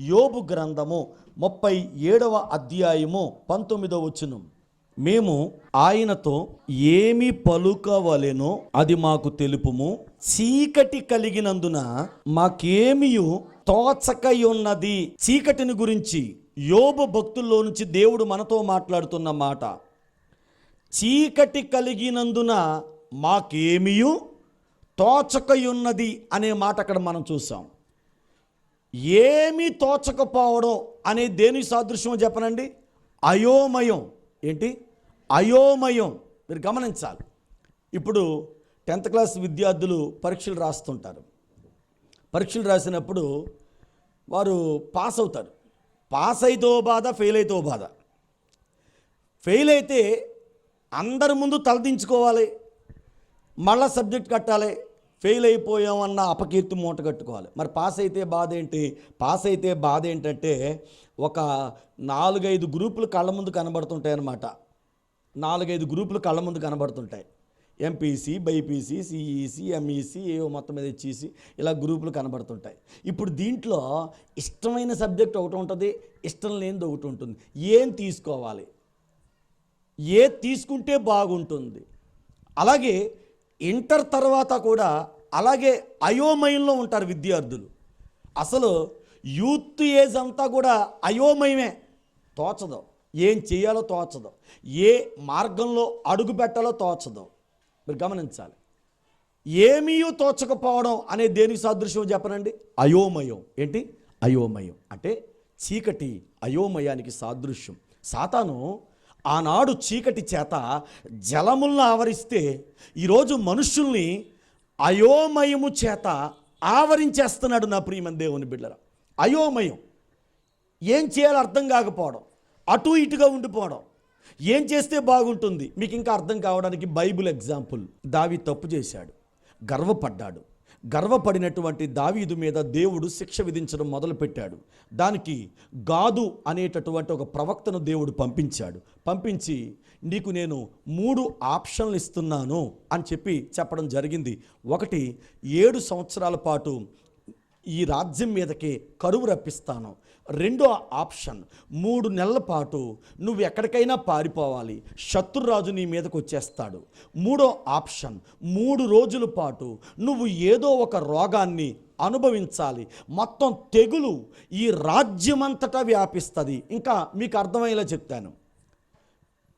యోబు గ్రంథము ముప్పై ఏడవ అధ్యాయము పంతొమ్మిదవ వచనం. మేము ఆయనతో ఏమి పలుకవలెనో అది మాకు తెలుపుము. చీకటి కలిగినందున మాకేమియు తోచకై ఉన్నది చీకటిని గురించి యోబు భక్తుల్లో నుంచి దేవుడు మనతో మాట్లాడుతున్న మాట. చీకటి కలిగినందున మాకేమియు తోచకయున్నది అనే మాట అక్కడ మనం చూసాం. ఏమీ తోచకపోవడం అనే దేని సాదృశ్యం చెప్పనండి? అయోమయం. ఏంటి? అయోమయం. మీరు గమనించాలి. ఇప్పుడు టెన్త్ క్లాస్ విద్యార్థులు పరీక్షలు రాస్తుంటారు. పరీక్షలు రాసినప్పుడు వారు పాస్ అవుతారు. పాస్ అయితే ఓ బాధ ఫెయిల్ అయితే ఓ బాధ. ఫెయిల్ అయితే అందరి ముందు తలదించుకోవాలి. మళ్ళా సబ్జెక్ట్ కట్టాలి. ఫెయిల్ అయిపోయామన్న అపకీర్తి మూట కట్టుకోవాలి. మరి పాస్ అయితే బాధ ఏంటి? పాస్ అయితే బాధ ఏంటంటే ఒక నాలుగైదు గ్రూపులు కళ్ళ ముందు కనబడుతుంటాయి అన్నమాట. నాలుగైదు గ్రూపులు కళ్ళ ముందు కనబడుతుంటాయి. ఎంపీసీ బైపీసీ సిఈసి ఎంఈసి ఏవో మొత్తం మీద ఇచ్చేసి ఇలా గ్రూపులు కనబడుతుంటాయి. ఇప్పుడు దీంట్లో ఇష్టమైన సబ్జెక్ట్ ఒకటి ఉంటుంది ఇష్టం లేనిది ఒకటి ఉంటుంది. ఏం తీసుకోవాలి? ఏ తీసుకుంటే బాగుంటుంది? అలాగే ఇంటర్ తర్వాత కూడా అలాగే అయోమయంలో ఉంటారు విద్యార్థులు. అసలు యూత్ ఏజ్ అంతా కూడా అయోమయమే. తోచదు. ఏం చేయాలో తోచదు. ఏ మార్గంలో అడుగు పెట్టాలో తోచదు. మీరు గమనించాలి. ఏమీ తోచకపోవడం అనే దేనికి సాదృశ్యం చెప్పనండి? అయోమయం. ఏంటి? అయోమయం. అంటే చీకటి అయోమయానికి సాదృశ్యం. సాతాను ఆనాడు చీకటి చేత జలములను ఆవరిస్తే ఈరోజు మనుషుల్ని అయోమయము చేత ఆవరించేస్తున్నాడు నా ప్రియమని దేవుని బిడ్డల అయోమయం. ఏం చేయాలో అర్థం కాకపోవడం. అటు ఇటుగా ఉండిపోవడం. ఏం చేస్తే బాగుంటుంది? మీకు ఇంకా అర్థం కావడానికి బైబిల్ ఎగ్జాంపుల్. దావి తప్పు చేశాడు. గర్వపడ్డాడు. గర్వపడినటువంటి దావీదు మీద దేవుడు శిక్ష విధించడం మొదలుపెట్టాడు. దానికి గాదు అనేటటువంటి ఒక ప్రవక్తను దేవుడు పంపించాడు. పంపించి నీకు నేను మూడు ఆప్షన్లు ఇస్తున్నాను అని చెప్పి చెప్పడం జరిగింది. ఒకటి ఏడు సంవత్సరాల పాటు ఈ రాజ్యం మీదకి కరువు రప్పిస్తాను. రెండో ఆప్షన్ మూడు నెలల పాటు నువ్వు ఎక్కడికైనా పారిపోవాలి శత్రురాజు నీ మీదకు వచ్చేస్తాడు. మూడో ఆప్షన్ మూడు రోజుల పాటు నువ్వు ఏదో ఒక రోగాన్ని అనుభవించాలి. మొత్తం తెగులు ఈ రాజ్యమంతటా వ్యాపిస్తుంది. ఇంకా మీకు అర్థమయ్యేలా చెప్తాను.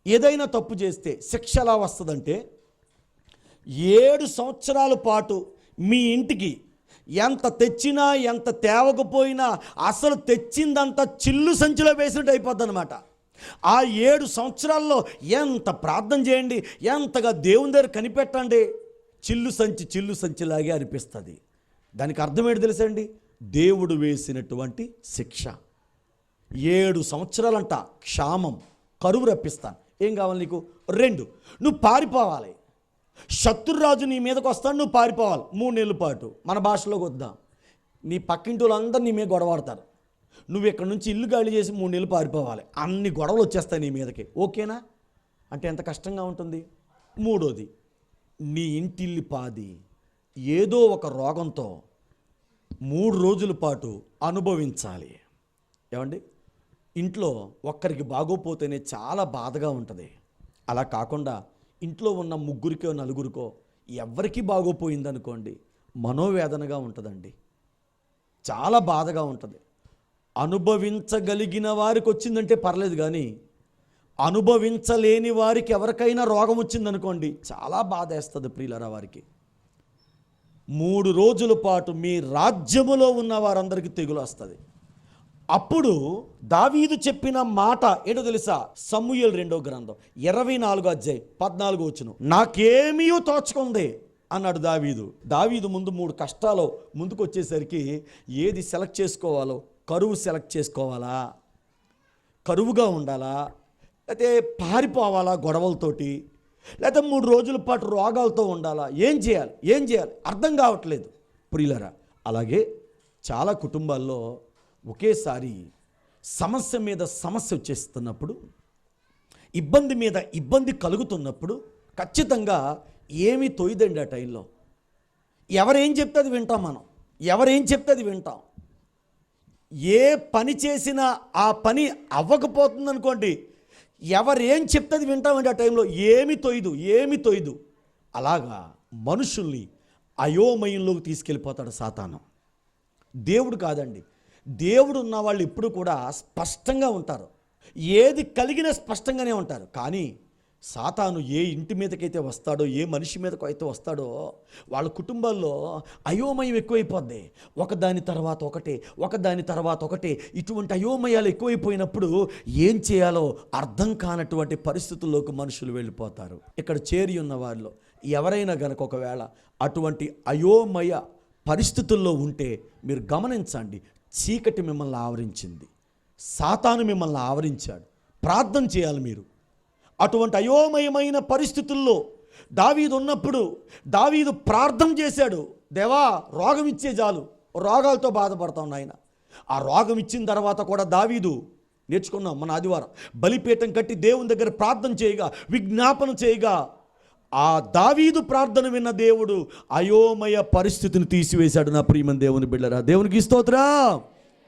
ఏదైనా తప్పు చేస్తే శిక్ష ఎలా వస్తుందంటే ఏడు సంవత్సరాల పాటు మీ ఇంటికి ఎంత తెచ్చినా ఎంత తేవకపోయినా అసలు తెచ్చిందంతా చిల్లు సంచిలో వేసినట్టు అయిపోద్ది అనమాట ఆ ఏడు సంవత్సరాల్లో ఎంత ప్రార్థన చేయండి ఎంతగా దేవుని దగ్గర కనిపెట్టండి చిల్లు సంచి చిల్లు సంచిలాగే అనిపిస్తుంది. దానికి అర్థం ఏంటి తెలుసండి? దేవుడు వేసినటువంటి శిక్ష. ఏడు సంవత్సరాలంట క్షామం కరువు రప్పిస్తాను. ఏం కావాలి నీకు? రెండు. నువ్వు పారిపోవాలి. శత్రురాజు నీ మీదకి వస్తాడు నువ్వు పారిపోవాలి. మూడు నెలల పాటు. మన భాషలోకి వద్దాం. నీ పక్కింటి వాళ్ళందరూ నీ మీద గొడవడతారు. నువ్వు ఇక్కడ నుంచి ఇల్లు గాలి చేసి మూడు నెలలు పారిపోవాలి. అన్ని గొడవలు వచ్చేస్తాయి నీ మీదకి. ఓకేనా? అంటే ఎంత కష్టంగా ఉంటుంది? మూడోది నీ ఇంటిల్లి పాది ఏదో ఒక రోగంతో మూడు రోజుల పాటు అనుభవించాలి. ఏమండి? ఇంట్లో ఒక్కరికి బాగోపోతేనే చాలా బాధగా ఉంటుంది. అలా కాకుండా ఇంట్లో ఉన్న ముగ్గురికో నలుగురికో ఎవరికి బాగోపోయిందనుకోండి మనోవేదనగా ఉంటుందండి. చాలా బాధగా ఉంటుంది. అనుభవించగలిగిన వారికి వచ్చిందంటే పర్లేదు కానీ అనుభవించలేని వారికి ఎవరికైనా రోగం వచ్చిందనుకోండి చాలా బాధ వేస్తుంది ప్రియులరా వారికి. మూడు రోజుల పాటు మీ రాజ్యములో ఉన్న వారందరికీ తెగులు వస్తుంది అప్పుడు దావీదు చెప్పిన మాట ఏంటో తెలుసా? సమూయల్ రెండో గ్రంథం ఇరవై నాలుగో అధ్యాయ పద్నాలుగు వచ్చును నాకేమీ తోచుకుంది అన్నాడు దావీదు. దావీదు ముందు మూడు కష్టాలు ముందుకు వచ్చేసరికి ఏది సెలెక్ట్ చేసుకోవాలో కరువు సెలెక్ట్ చేసుకోవాలా? కరువుగా ఉండాలా? లేకపోతే పారిపోవాలా గొడవలతోటి? లేకపోతే మూడు రోజుల పాటు రోగాలతో ఉండాలా? ఏం చేయాలి? ఏం చేయాలి? అర్థం కావట్లేదు. ప్రియులరా అలాగే చాలా కుటుంబాల్లో ఒకేసారి సమస్య మీద సమస్య వచ్చేస్తున్నప్పుడు ఇబ్బంది మీద ఇబ్బంది కలుగుతున్నప్పుడు ఖచ్చితంగా ఏమీ తొయ్యదండి ఆ టైంలో. ఎవరేం చెప్తే అది వింటాం మనం. ఎవరేం చెప్తే అది వింటాం. ఏ పని చేసినా ఆ పని అవ్వకపోతుంది అనుకోండి ఎవరేం అది వింటామండి ఆ టైంలో. ఏమి తొయ్యదు ఏమి తొయ్యదు అలాగా మనుషుల్ని అయోమయంలోకి తీసుకెళ్ళిపోతాడు సాతానం. దేవుడు కాదండి. దేవుడు ఉన్న వాళ్ళు ఎప్పుడు కూడా స్పష్టంగా ఉంటారు. ఏది కలిగినా స్పష్టంగానే ఉంటారు. కానీ సాతాను ఏ ఇంటి మీదకైతే వస్తాడో ఏ మనిషి మీదకు అయితే వస్తాడో వాళ్ళ కుటుంబాల్లో అయోమయం ఎక్కువైపోద్ది. ఒకదాని తర్వాత ఒకటి ఒకదాని తర్వాత ఒకటి. ఇటువంటి అయోమయాలు ఎక్కువైపోయినప్పుడు ఏం చేయాలో అర్థం కానటువంటి పరిస్థితుల్లోకి మనుషులు వెళ్ళిపోతారు. ఇక్కడ చేరి ఉన్న వాళ్ళు ఎవరైనా గనక ఒకవేళ అటువంటి అయోమయ పరిస్థితుల్లో ఉంటే మీరు గమనించండి. చీకటి మిమ్మల్ని ఆవరించింది. సాతాను మిమ్మల్ని ఆవరించాడు. ప్రార్థన చేయాలి మీరు. అటువంటి అయోమయమైన పరిస్థితుల్లో దావీదు ఉన్నప్పుడు దావీదు ప్రార్థన చేశాడు. దేవా రోగం ఇచ్చే చాలు రోగాలతో బాధపడతాం నాయన. ఆ రోగం ఇచ్చిన తర్వాత కూడా దావీదు నేర్చుకున్నాం మన ఆదివారం బలిపీఠం కట్టి దేవుని దగ్గర ప్రార్థన చేయగా విజ్ఞాపన చేయగా ఆ దావీదు ప్రార్థన విన్న దేవుడు అయోమయ పరిస్థితిని తీసివేశాడు నా ప్రియమని దేవుని బిళ్ళరా. దేవునికి స్తోత్రా.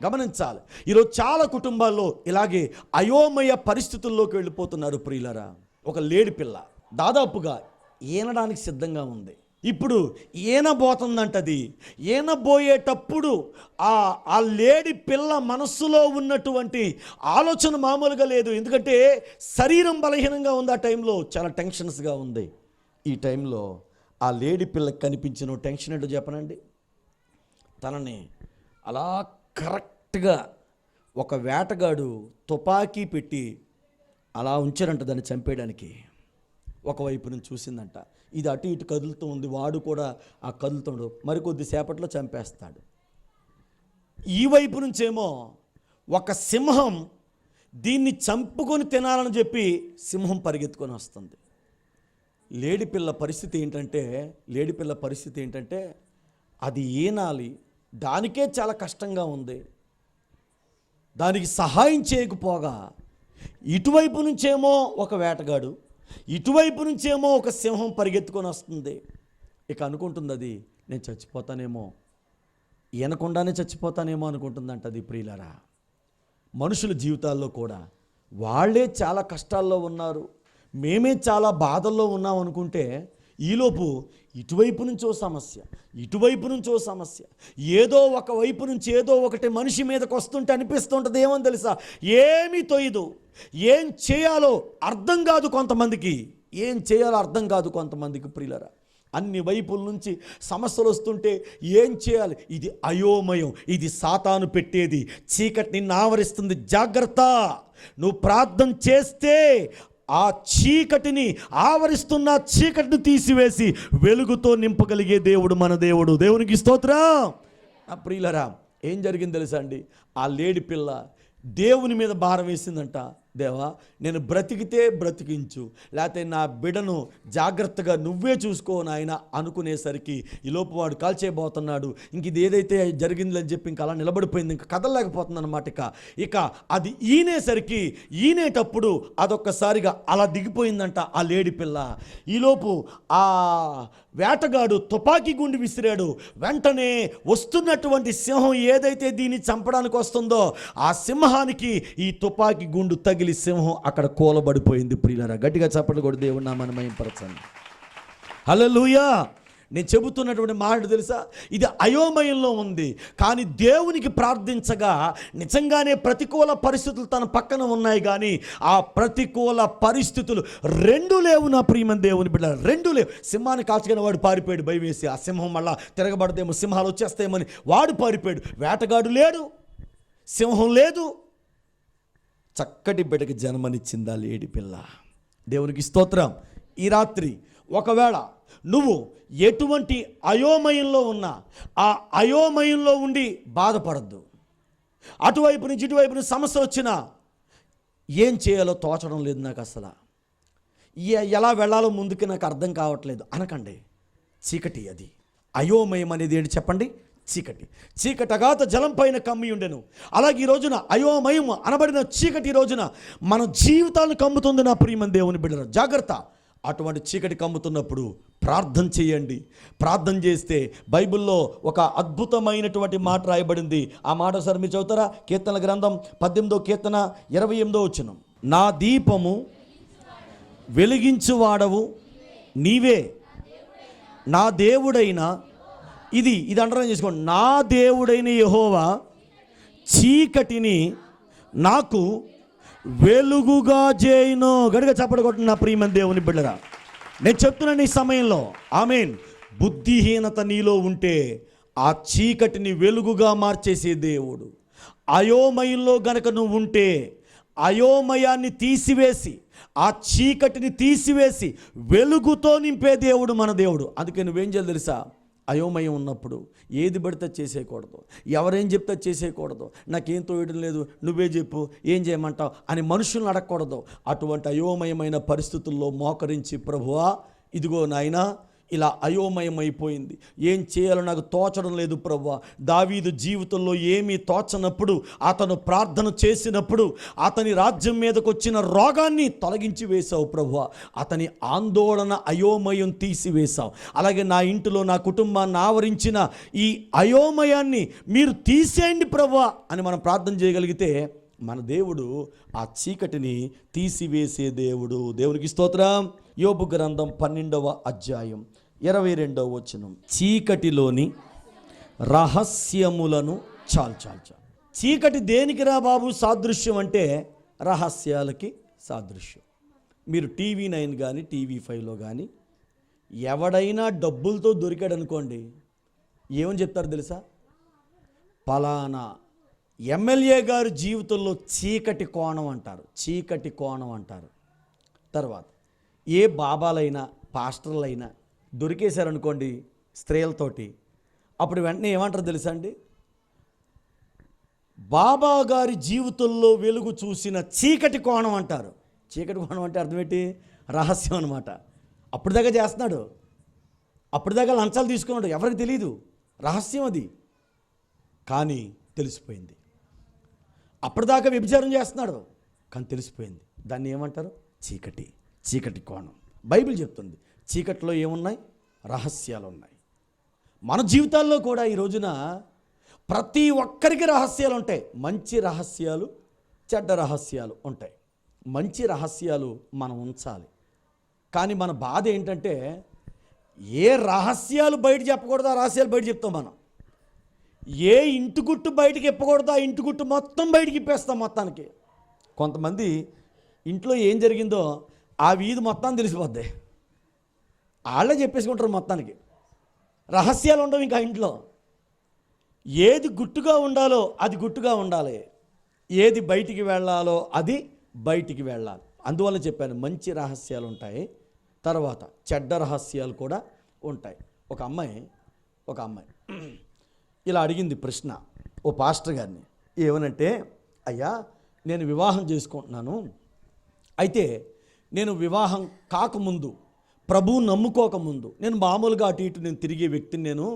గమనించాలి. ఈరోజు చాలా కుటుంబాల్లో ఇలాగే అయోమయ పరిస్థితుల్లోకి వెళ్ళిపోతున్నారు ప్రియులరా. ఒక లేడి పిల్ల దాదాపుగా ఈనడానికి సిద్ధంగా ఉంది. ఇప్పుడు ఏనబోతుందంటది ఏనబోయేటప్పుడు ఆ ఆ లేడి పిల్ల మనస్సులో ఉన్నటువంటి ఆలోచన మామూలుగా లేదు. ఎందుకంటే శరీరం బలహీనంగా ఉంది ఆ టైంలో. చాలా టెన్షన్స్గా ఉంది. ఈ టైంలో ఆ లేడీ పిల్లకి కనిపించిన టెన్షన్ ఏంటో చెప్పనండి. తనని అలా కరెక్ట్గా ఒక వేటగాడు తుపాకీ పెట్టి అలా ఉంచారంట దాన్ని చంపేయడానికి. ఒకవైపు నుంచి చూసిందంట. ఇది అటు ఇటు కదులుతూ ఉంది. వాడు కూడా ఆ కదులుతుండు మరికొద్ది సేపట్లో చంపేస్తాడు. ఈ వైపు నుంచేమో ఒక సింహం దీన్ని చంపుకొని తినాలని చెప్పి సింహం పరిగెత్తుకొని వస్తుంది. లేడిపిల్ల పరిస్థితి ఏంటంటే లేడిపిల్ల పరిస్థితి ఏంటంటే అది ఏనాలి దానికే చాలా కష్టంగా ఉంది. దానికి సహాయం చేయకపోగా ఇటువైపు నుంచేమో ఒక వేటగాడు ఇటువైపు నుంచేమో ఒక సింహం పరిగెత్తుకొని వస్తుంది. ఇక అనుకుంటుంది అది నేను చచ్చిపోతానేమో ఈనకుండానే చచ్చిపోతానేమో అనుకుంటుందంట అది ప్రియులరా. మనుషుల జీవితాల్లో కూడా వాళ్ళే చాలా కష్టాల్లో ఉన్నారు. మేమే చాలా బాధల్లో ఉన్నాం అనుకుంటే ఈలోపు ఇటువైపు నుంచో సమస్య ఇటువైపు నుంచో సమస్య ఏదో ఒక వైపు నుంచి ఏదో ఒకటి మనిషి మీదకి వస్తుంటే అనిపిస్తుంటుంది. ఏమో తెలుసా? ఏమీ తొయ్యదు. ఏం చేయాలో అర్థం కాదు కొంతమందికి. ఏం చేయాలో అర్థం కాదు కొంతమందికి ప్రియులరా. అన్ని వైపుల నుంచి సమస్యలు వస్తుంటే ఏం చేయాలి? ఇది అయోమయం. ఇది సాతాను పెట్టేది. చీకటిని ఆవరిస్తుంది. జాగ్రత్త. నువ్వు ప్రార్థన చేస్తే ఆ చీకటిని ఆవరిస్తున్న చీకటిని తీసివేసి వెలుగుతో నింపగలిగే దేవుడు మన దేవుడు. దేవునికి స్తోత్రం. నా ప్రియులరా ఏం జరిగింది తెలుసా అండి? ఆ లేడి పిల్ల దేవుని మీద భారం వేసిందంట. దేవా నేను బ్రతికితే బ్రతికించు. లేకపోతే నా బిడను జాగ్రత్తగా నువ్వే చూసుకో నాయన అనుకునేసరికి ఈ లోపు వాడు కాల్చేయబోతున్నాడు. ఇంక ఇది ఏదైతే జరిగిందని చెప్పి ఇంకా అలా నిలబడిపోయింది ఇంకా కదలలేకపోతుంది అనమాట ఇక. ఇక అది ఈనేసరికి ఈనేటప్పుడు అదొక్కసారిగా అలా దిగిపోయిందంట ఆ లేడి పిల్ల. ఈలోపు ఆ వేటగాడు తుపాకీ గుండి విసిరాడు. వెంటనే వస్తున్నటువంటి సింహం ఏదైతే దీన్ని చంపడానికి వస్తుందో ఆ సింహానికి ఈ తుపాకీ గుండు తగిలి సింహం అక్కడ కూలబడిపోయింది ప్రియులరా. గట్టిగా చప్పట్లు కూడా దేవుడు నామని హలో హల్లెలూయా! నేను చెబుతున్నటువంటి మాట తెలుసా? ఇది అయోమయంలో ఉంది. కానీ దేవునికి ప్రార్థించగా నిజంగానే ప్రతికూల పరిస్థితులు తన పక్కన ఉన్నాయి కానీ ఆ ప్రతికూల పరిస్థితులు రెండు లేవు నా ప్రియమని దేవుని బిడ్డ రెండు లేవు. సింహాన్ని కాల్చుకుని వాడు పారిపోయాడు భయవేసి ఆ సింహం మళ్ళా తిరగబడదేమో సింహాలు వచ్చేస్తాయేమని వాడు పారిపోయాడు. వేటగాడు లేడు. సింహం లేదు. చక్కటి బిడ్డకి జన్మనిచ్చిందా లేడి పిల్ల? దేవునికి స్తోత్రం. ఈ రాత్రి ఒకవేళ నువ్వు ఎటువంటి అయోమయంలో ఉన్నా ఆ అయోమయంలో ఉండి బాధపడద్దు. అటువైపు నుంచి ఇటువైపు నుంచి సమస్య వచ్చినా ఏం చేయాలో తోచడం లేదు నాకు అసలు. ఎలా వెళ్ళాలో ముందుకు నాకు అర్థం కావట్లేదు. అనకండి. చీకటి అది. అయోమయం అనేది ఏంటి చెప్పండి? చీకటి. చీకటి అగాత జలం పైన కమ్మి ఉండెను. అలాగే ఈ రోజున అయోమయం అనబడిన చీకటి ఈ రోజున మన జీవితాలను కమ్ముతుంది నా ప్రియమని దేవుని బిడ్డలు జాగ్రత్త. అటువంటి చీకటి కమ్ముతున్నప్పుడు ప్రార్థన చేయండి. ప్రార్థన చేస్తే బైబిల్లో ఒక అద్భుతమైనటువంటి మాట రాయబడింది. ఆ మాట సార్ మీరు చదువుతారా? కీర్తన గ్రంథం పద్దెనిమిదో కీర్తన ఇరవై ఎనిమిదో వచ్చిన నా దీపము వెలిగించువాడవు నీవే. నా దేవుడైన ఇది ఇది అండర్లైన్ చేసుకోండి. నా దేవుడైన యహోవా చీకటిని నాకు వెలుగుగా చేయను. గడిగ చప్పడగొట్టిన నా ప్రియమైన దేవుని బిడ్డరా. నేను చెప్తున్నాను ఈ సమయంలో ఆమెన్ బుద్ధిహీనత నీలో ఉంటే ఆ చీకటిని వెలుగుగా మార్చేసే దేవుడు. అయోమయంలో గనక నువ్వు ఉంటే అయోమయాన్ని తీసివేసి ఆ చీకటిని తీసివేసి వెలుగుతో నింపే దేవుడు మన దేవుడు. అందుకే నువ్వేం చేయాలి తెలుసా? అయోమయం ఉన్నప్పుడు ఏది పడితే చేసేయకూడదు. ఎవరేం చెప్తే చేసేయకూడదు. నాకేం తోయడం లేదు నువ్వే చెప్పు ఏం చేయమంటావు అని మనుషులను అడగకూడదు. అటువంటి అయోమయమైన పరిస్థితుల్లో మోకరించి ప్రభువా ఇదిగో నాయనా ఇలా అయోమయం అయిపోయింది ఏం చేయాలో నాకు తోచడం లేదు ప్రభు దావీదు జీవితంలో ఏమీ తోచనప్పుడు అతను ప్రార్థన చేసినప్పుడు అతని రాజ్యం మీదకు వచ్చిన రోగాన్ని తొలగించి వేశావు ప్రభు అతని ఆందోళన అయోమయం తీసివేశావు. అలాగే నా ఇంటిలో నా కుటుంబాన్ని ఆవరించిన ఈ అయోమయాన్ని మీరు తీసేయండి ప్రభు అని మనం ప్రార్థన చేయగలిగితే మన దేవుడు ఆ చీకటిని తీసివేసే దేవుడు. దేవునికి స్తోత్రం. యోబు గ్రంథం పన్నెండవ అధ్యాయం ఇరవై రెండవ వచనం. చీకటిలోని రహస్యములను చాలు చాలు చాలు. చీకటి దేనికి రా బాబు సాదృశ్యం అంటే రహస్యాలకి సాదృశ్యం. మీరు టీవీ నైన్ కానీ టీవీ ఫైవ్లో కానీ ఎవడైనా డబ్బులతో దొరికాడు అనుకోండి ఏమని చెప్తారు తెలుసా? పలానా ఎమ్మెల్యే గారు జీవితంలో చీకటి కోణం అంటారు చీకటి కోణం అంటారు. తర్వాత ఏ బాబాలైనా పాస్టర్లైనా దొరికేశారనుకోండి స్త్రీలతోటి అప్పుడు వెంటనే ఏమంటారు తెలుసా అండి? బాబా గారి జీవితంలో వెలుగు చూసిన చీకటి కోణం అంటారు. చీకటి కోణం అంటే అర్థమేంటి రహస్యం అనమాట అప్పుడు దాకా చేస్తున్నాడు. అప్పుడు దాకా లంచాలు తీసుకున్నాడు. ఎవరికి తెలియదు రహస్యం అది. కానీ తెలిసిపోయింది. అప్పటిదాకా వ్యభిచారం చేస్తున్నాడు. కానీ తెలిసిపోయింది. దాన్ని ఏమంటారు? చీకటి. చీకటి కోణం. బైబిల్ చెప్తుంది చీకటిలో ఏమున్నాయి? రహస్యాలు ఉన్నాయి మన జీవితాల్లో కూడా ఈ రోజున ప్రతి ఒక్కరికి రహస్యాలు ఉంటాయి. మంచి రహస్యాలు చెడ్డ రహస్యాలు ఉంటాయి. మంచి రహస్యాలు మనం ఉంచాలి. కానీ మన బాధ ఏంటంటే ఏ రహస్యాలు బయట చెప్పకూడదో ఆ రహస్యాలు బయట చెప్తాం మనం. ఏ ఇంటి గుట్టు బయటకి ఇప్పకూడదు ఆ ఇంటి గుట్టు మొత్తం బయటకి ఇప్పేస్తాం మొత్తానికి. కొంతమంది ఇంట్లో ఏం జరిగిందో ఆ వీధి మొత్తం తెలిసిపోద్ది. వాళ్ళే చెప్పేసుకుంటారు మొత్తానికి. రహస్యాలు ఉండవు ఇంకా ఇంట్లో. ఏది గుట్టుగా ఉండాలో అది గుట్టుగా ఉండాలి. ఏది బయటికి వెళ్ళాలో అది బయటికి వెళ్ళాలి. అందువల్ల చెప్పాను మంచి రహస్యాలు ఉంటాయి. తర్వాత చెడ్డ రహస్యాలు కూడా ఉంటాయి. ఒక అమ్మాయి ఒక అమ్మాయి. ఇలా అడిగింది ప్రశ్న ఓ పాస్టర్ గారిని. ఏమనంటే అయ్యా నేను వివాహం చేసుకుంటున్నాను. అయితే నేను వివాహం కాకముందు ప్రభువు నమ్ముకోకముందు నేను మామూలుగా అటు ఇటు నేను తిరిగే వ్యక్తిని నేను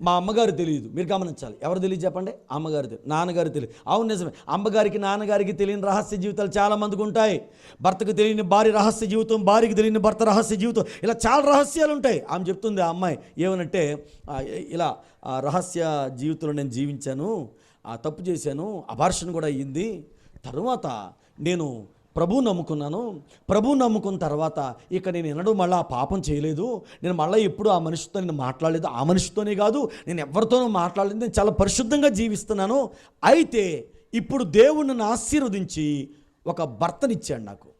మా అమ్మగారు తెలియదు. మీరు గమనించాలి. ఎవరు తెలియదు చెప్పండి? అమ్మగారు తెలియదు నాన్నగారు తెలియదు అవును నిజమే. అమ్మగారికి నాన్నగారికి తెలియని రహస్య జీవితాలు చాలా మందికి ఉంటాయి. భర్తకు తెలియని భార్య రహస్య జీవితం భార్యకి తెలియని భర్త రహస్య జీవితం ఇలా చాలా రహస్యాలు ఉంటాయి. ఆమె చెప్తుంది ఆ అమ్మాయి ఏమనంటే ఇలా రహస్య జీవితంలో నేను జీవించాను ఆ తప్పు చేశాను అబార్షన్ కూడా అయ్యింది తర్వాత నేను ప్రభు నమ్ముకున్నాను. ప్రభు నమ్ముకున్న తర్వాత ఇక నేను ఎన్నడూ మళ్ళీ ఆ పాపం చేయలేదు. నేను మళ్ళీ ఎప్పుడు ఆ మనిషితో నేను మాట్లాడలేదు. ఆ మనిషితోనే కాదు నేను ఎవరితోనూ మాట్లాడలేదు. నేను చాలా పరిశుద్ధంగా జీవిస్తున్నాను. అయితే ఇప్పుడు దేవుడు నన్ను ఆశీర్వదించి ఒక భర్తనిచ్చాడు నాకు.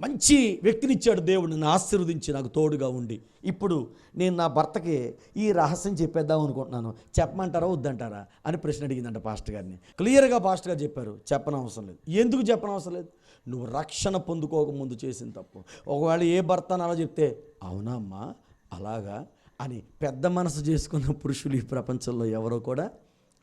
మంచి వ్యక్తినిచ్చాడు దేవుడు నన్ను ఆశీర్వదించి నాకు తోడుగా ఉండి. ఇప్పుడు నేను నా భర్తకి ఈ రహస్యం చెప్పేద్దాం అనుకుంటున్నాను. చెప్పమంటారా వద్దంటారా అని ప్రశ్న అడిగిందంట పాస్టర్ గారిని. క్లియర్గా పాస్టర్ గారు చెప్పారు చెప్పనవసరం లేదు. ఎందుకు చెప్పనవసరం లేదు? నువ్వు రక్షణ పొందుకోకముందు చేసిన తప్పు. ఒకవేళ ఏ భర్త అలా చెప్తే అవునా అమ్మా అలాగా అని పెద్ద మనసు చేసుకున్న పురుషులు ఈ ప్రపంచంలో ఎవరో కూడా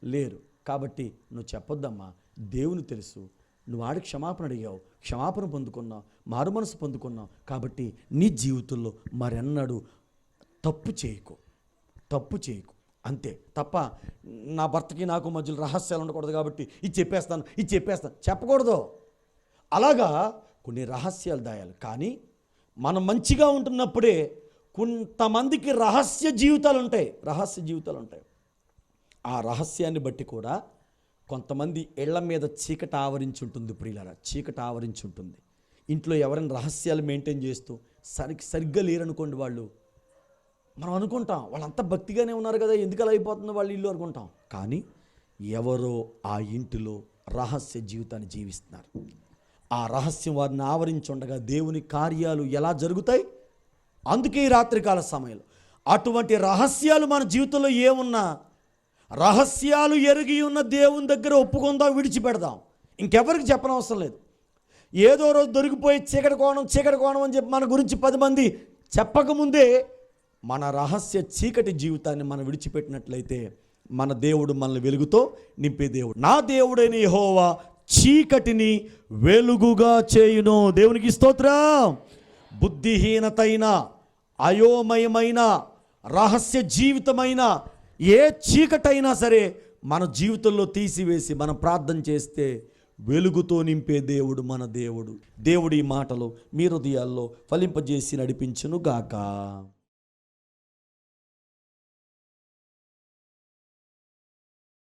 లేరు. కాబట్టి నువ్వు చెప్పొద్దమ్మా దేవుని తెలుసు నువ్వు ఆడి క్షమాపణ అడిగావు. క్షమాపణ పొందుకున్నావు. మారు మనసు పొందుకున్నావు. కాబట్టి నీ జీవితంలో మరెన్నడూ తప్పు చేయకు. తప్పు చేయకు. అంతే. తప్ప నా భర్తకి నాకు మధ్యలో రహస్యాలు ఉండకూడదు కాబట్టి ఇది చెప్పేస్తాను ఇది చెప్పేస్తాను. చెప్పకూడదు. అలాగా కొన్ని రహస్యాలు దాయాలి. కానీ మనం మంచిగా ఉంటున్నప్పుడే కొంతమందికి రహస్య జీవితాలు ఉంటాయి. రహస్య జీవితాలు ఉంటాయి. ఆ రహస్యాన్ని బట్టి కూడా కొంతమంది ఇళ్ళ మీద చీకట ఆవరించి ఉంటుంది ప్రియులారా చీకట ఆవరించి ఉంటుంది ఇంట్లో ఎవరైనా రహస్యాలు మెయింటైన్ చేస్తూ సరి సరిగ్గా లేరనుకోండి వాళ్ళు. మనం అనుకుంటాం వాళ్ళంతా భక్తిగానే ఉన్నారు కదా ఎందుకు అలా అయిపోతుందో వాళ్ళు ఇల్లు అనుకుంటాం. కానీ ఎవరో ఆ ఇంటిలో రహస్య జీవితాన్ని జీవిస్తున్నారు. ఆ రహస్యం వారిని ఆవరించి ఉండగా దేవుని కార్యాలు ఎలా జరుగుతాయి? అందుకే ఈ రాత్రికాల సమయంలో. అటువంటి రహస్యాలు మన జీవితంలో ఏమున్నా రహస్యాలు ఎరిగి ఉన్న దేవుని దగ్గర ఒప్పుకుందాం విడిచిపెడదాం. ఇంకెవరికి చెప్పనవసరం లేదు. ఏదో రోజు దొరికిపోయి చీకటి కోణం చీకటి కోణం అని చెప్పి మన గురించి పది మంది చెప్పకముందే మన రహస్య చీకటి జీవితాన్ని మనం విడిచిపెట్టినట్లయితే మన దేవుడు మనల్ని వెలుగుతో నింపే దేవుడు. నా దేవుడైన యహోవా చీకటిని వెలుగుగా చేయును. దేవునికి స్తోత్రం. బుద్ధిహీనతైన అయోమయమైన రహస్య జీవితమైన ఏ చీకటైనా సరే మన జీవితంలో తీసివేసి మనం ప్రార్థన చేస్తే వెలుగుతో నింపే దేవుడు మన దేవుడు. దేవుడి మాటలు మీ హృదయాల్లో ఫలింపజేసి నడిపించును గాక